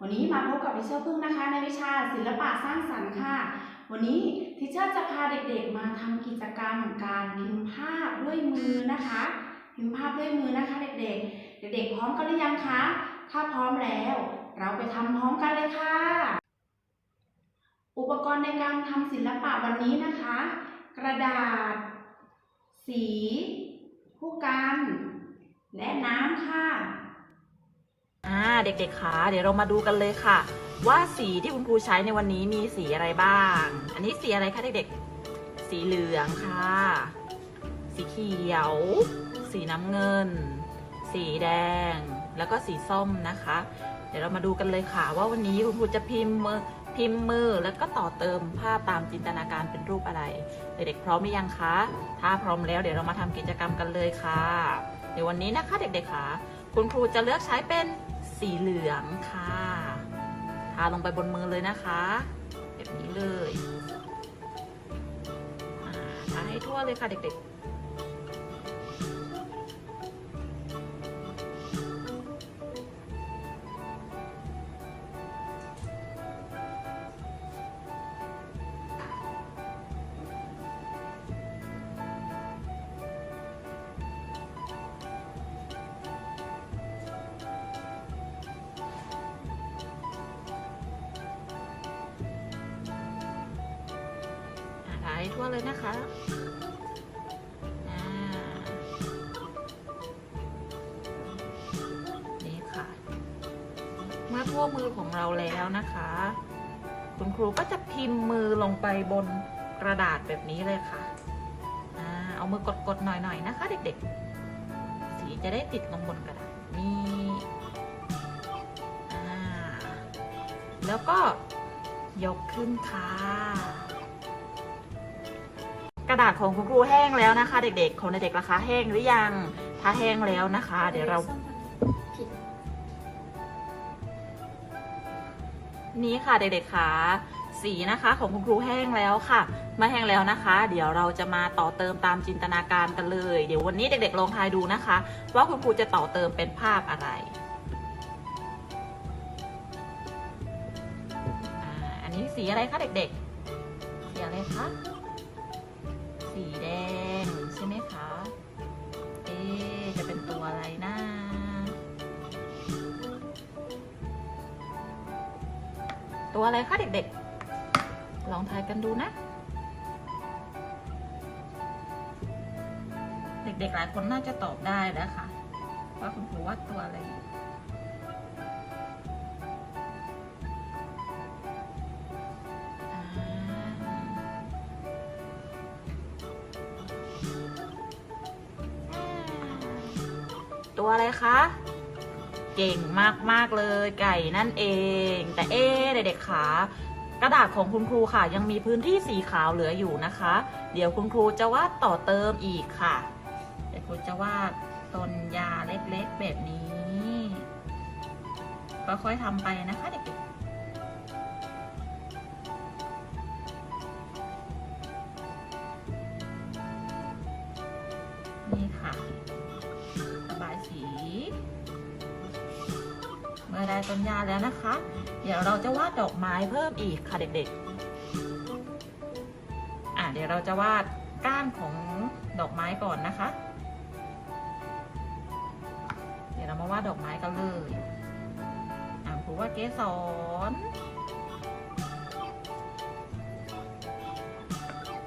วันนี้มาพบกับวิชาพึ่งนะคะ ในวิชาศิลปะสร้างสรรค์ค่ะ วันนี้ทิเชอร์จะพาเด็กๆมาทำกิจกรรมการพิมพ์ภาพด้วยมือนะคะ พิมพ์ภาพด้วยมือนะคะ เด็กๆ เด็กๆพร้อมกันหรือยังคะ ถ้าพร้อมแล้ว เราไปทำพร้อมกันเลยค่ะ อุปกรณ์ในการทำศิลปะวันนี้นะคะ กระดาษ สี ผู้กัน และน้ำค่ะ อ่าเด็กๆคะเดี๋ยวเรามาดูกันเลยค่ะ ว่าสีที่คุณครูใช้ในวันนี้มีสีอะไรบ้าง อันนี้สีอะไรคะเด็กๆ สีเหลืองค่ะ สีเขียว สีน้ำเงิน สีแดง แล้วก็สีส้มนะคะ เดี๋ยวเรามาดูกันเลยค่ะ ว่าวันนี้คุณครูจะพิมพ์มือพิมพ์มือแล้วก็ต่อเติมภาพตามจินตนาการเป็นรูปอะไร เด็กๆพร้อมหรือยังคะ ถ้าพร้อมแล้วเดี๋ยวเรามาทำกิจกรรมกันเลยค่ะ เดี๋ยววันนี้นะคะเด็กๆค่ะ คุณครูจะเลือกใช้เป็น สีเหลืองค่ะ ทาลงไปบนมือเลยนะคะ แบบนี้เลยทาให้ทั่วเลยค่ะเด็กๆ ให้ทั่วเลยนะคะนี่ค่ะ เมื่อทั่วมือของเราแล้วนะคะ คุณครูก็จะพิมพ์มือลงไปบนกระดาษแบบนี้เลยค่ะเอามือกดๆหน่อยๆนะคะ เด็กๆ สีจะได้ติดลงบนกระดาษนี่แล้วก็ยกขึ้นค่ะ กระดาษของคุณครูแห้งแล้วนะคะ เด็กๆของเด็กๆราคาแห้งหรือยัง ถ้าแห้งแล้วนะคะ เดี๋ยวเรา นี่ค่ะเด็กๆค่ะสีนะคะของคุณครูแห้งแล้วค่ะมาแห้งแล้วนะคะ เดี๋ยวเราจะมาต่อเติมตามจินตนาการกันเลย เดี๋ยววันนี้เด็กๆลองทายดูนะคะ ว่าคุณครูจะต่อเติมเป็นภาพอะไรอันนี้สีอะไรคะเด็กๆสีอะไรคะ สีแดงใช่ไหมคะ เอ๊จะเป็นตัวอะไรนะตัวอะไรคะเด็กๆ ลองทายกันดูนะ เด็กๆหลายคนน่าจะตอบได้แล้วค่ะ ว่าคุณครูวาดตัวอะไร ตัวอะไรคะ เก่งมากๆเลยไก่นั่นเอง แต่เอ๊เด็กๆขากระดาษของคุณครูค่ะ ยังมีพื้นที่สีขาวเหลืออยู่นะคะ เดี๋ยวคุณครูจะวาดต่อเติมอีกค่ะ เดี๋ยวครูจะวาดต้นยาเล็กๆแบบนี้ค่อยๆทำไปนะคะเด็กๆ เมื่อได้ต้นหญ้าแล้วนะคะ เดี๋ยวเราจะวาดดอกไม้เพิ่มอีกค่ะเด็กๆ อะเดี๋ยวเราจะวาดก้านของดอกไม้ก่อนนะคะ เดี๋ยวเรามาวาดดอกไม้กันเลย อะครูว่าเกสร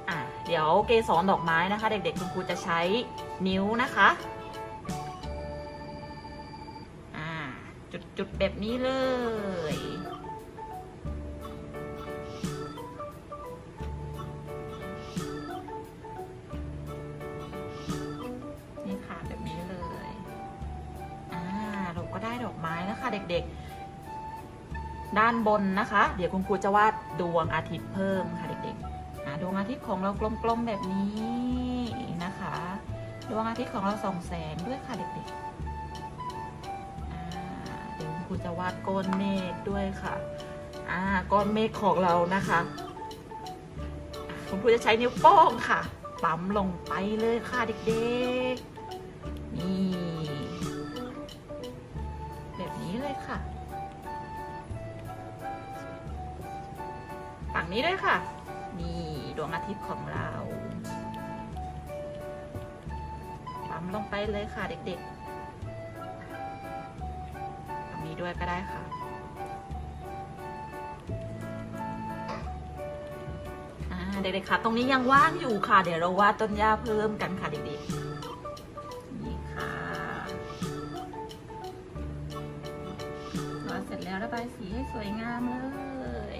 อะเดี๋ยวเกสรดอกไม้นะคะ เด็กๆ คุณครูจะใช้นิ้วนะคะ จุดแบบนี้เลย นี่ค่ะแบบนี้เลย อ่าเราก็ได้ดอกไม้แล้วค่ะเด็กๆ ด้านบนนะคะ เดี๋ยวคุณครูจะวาดดวงอาทิตย์เพิ่มค่ะเด็กๆดวงอาทิตย์ของเรากลมๆแบบนี้นะคะ ดวงอาทิตย์ของเราส่องแสงด้วยค่ะเด็กๆ คุณครูจะวาดก้อนเมฆด้วยค่ะอ่าก้อนเมฆของเรานะคะคุณครูจะใช้นิ้วโป้งค่ะ ปั๊มลงไปเลยค่ะเด็กๆ นี่ แบบนี้เลยค่ะฝั่งนี้ด้วยค่ะ นี่ดวงอาทิตย์ของเรา ปั๊มลงไปเลยค่ะเด็กๆ ด้วยก็ได้ค่ะเด็กๆค่ะ ตรงนี้ยังว่างอยู่ค่ะ เดี๋ยวเราวาดต้นหญ้าเพิ่มกันค่ะเด็กๆนี่ค่ะวาดเสร็จแล้วระบายสีให้สวยงามเลย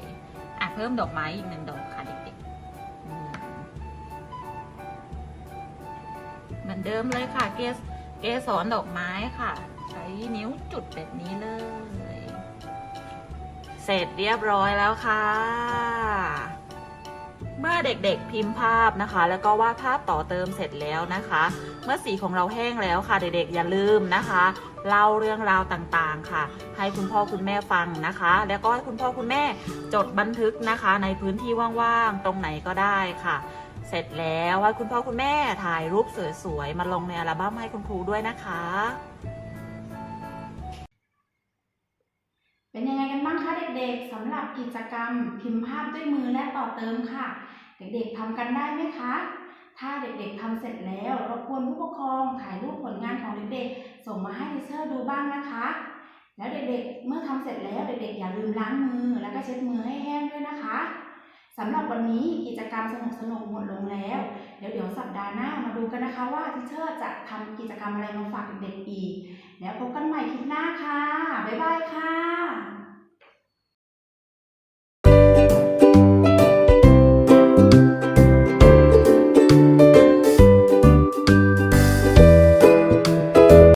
อะเพิ่มดอกไม้อีกหนึ่งดอกค่ะเด็กๆ เหมือนเดิมเลยค่ะ เกสเกสรดอกไม้ค่ะ ใช้นิ้วจุดแบบนี้เลย เสร็จเรียบร้อยแล้วค่ะ เมื่อเด็กๆพิมพ์ภาพนะคะ แล้วก็วาดภาพต่อเติมเสร็จแล้วนะคะ เมื่อสีของเราแห้งแล้วค่ะ เด็กๆอย่าลืมนะคะเล่าเรื่องราวต่างๆค่ะ ให้คุณพ่อคุณแม่ฟังนะคะ แล้วก็ให้คุณพ่อคุณแม่จดบันทึกนะคะ ในพื้นที่ว่างๆตรงไหนก็ได้ค่ะ เสร็จแล้วให้คุณพ่อคุณแม่ถ่ายรูปสวยๆมาลงในอัลบั้มให้คุณครูด้วยนะคะ เด็กๆสำหรับกิจกรรม พิมพ์ภาพด้วยมือและต่อเติมค่ะ เด็กๆทำกันได้ไหมคะ ถ้าเด็กๆทำเสร็จแล้วรบกวนผู้ปกครองถ่ายรูปผลงานของเด็กๆ ส่งมาให้ทิเชอร์ดูบ้างนะคะ แล้วเด็กๆ เมื่อทำเสร็จแล้วเด็กๆ อย่าลืมล้างมือแล้วก็เช็ดมือให้แห้งด้วยนะคะสำหรับวันนี้กิจกรรมสนุกๆหมดลงแล้ว เดี๋ยวเดี๋ยวสัปดาห์หน้ามาดูกันนะคะว่าทิเชอร์จะทำกิจกรรมอะไรมาฝากเด็กๆอีก แล้วพบกันใหม่คลิปหน้าค่ะ บ๊ายบายค่ะ